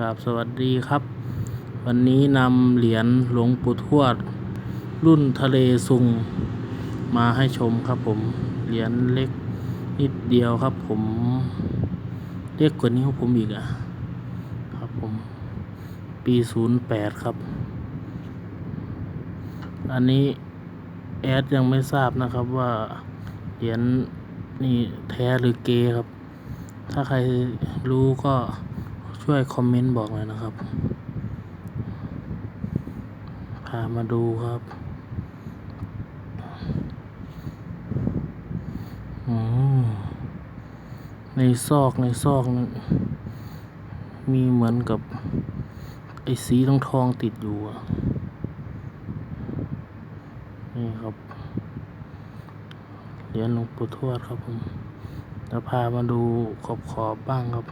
กราบสวัสดีครับ วันนี้นำเหรียญหลวงปู่ทวด รุ่นทะเลซุง มาให้ชมครับผม เหรียญเล็กนิดเดียวครับผม เล็กกว่านี้ของผมอีกอะครับผม ปีศูนย์แปดครับ อันนี้แอดยังไม่ทราบนะครับว่าเหรียญนี่แท้หรือเกครับ ถ้าใครรู้ก็ ช่วยคอมเมนต์บอกหน่อยนะครับ พามาดูครับอมในซอกในซอกนั้นมีเหมือนกับ ไอ้สีทองทองติดอยู่อะนี่ครับ เหรียญหลวงปู่ทวดครับผมจะพามาดูขอบขอบบ้างครับ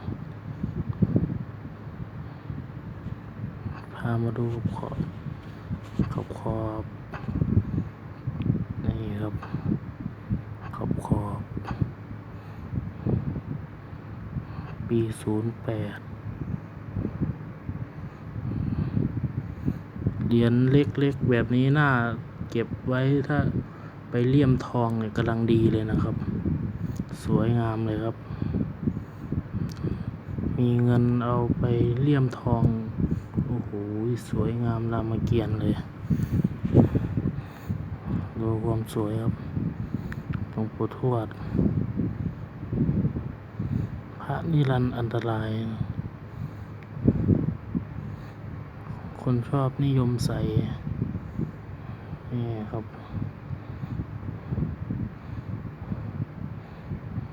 ามาดูขอบขอบขอบนี่ครับ ขอบขอบปีศูนย์แปดเหรียญเล็กๆ แบบนี้น่าเก็บไว้ถ้าไปเลี่ยมทองเนี่ยกำลังดีเลยนะครับ สวยงามเลยครับ มีเงินเอาไปเลี่ยมทอง โอ้โห สวยงามรามเกียรติ์เลย ดูความสวยครับหลวงปู่ทวด พระนิรันดร์อันตราย คนชอบนิยมใส่นี่ครับ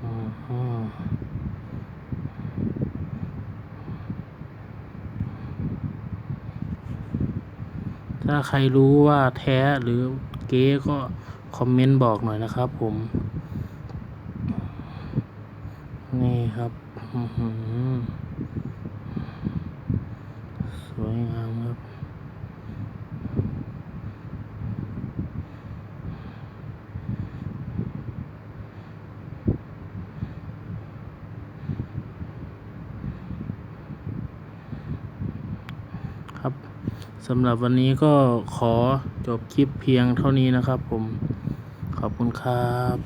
อือฮึ ถ้าใครรู้ว่าแท้หรือเก๊ก็คอมเมนต์บอกหน่อยนะครับผม นี่ครับสวยงามครับ สำหรับวันนี้ก็ขอจบคลิปเพียงเท่านี้นะครับผม ขอบคุณครับ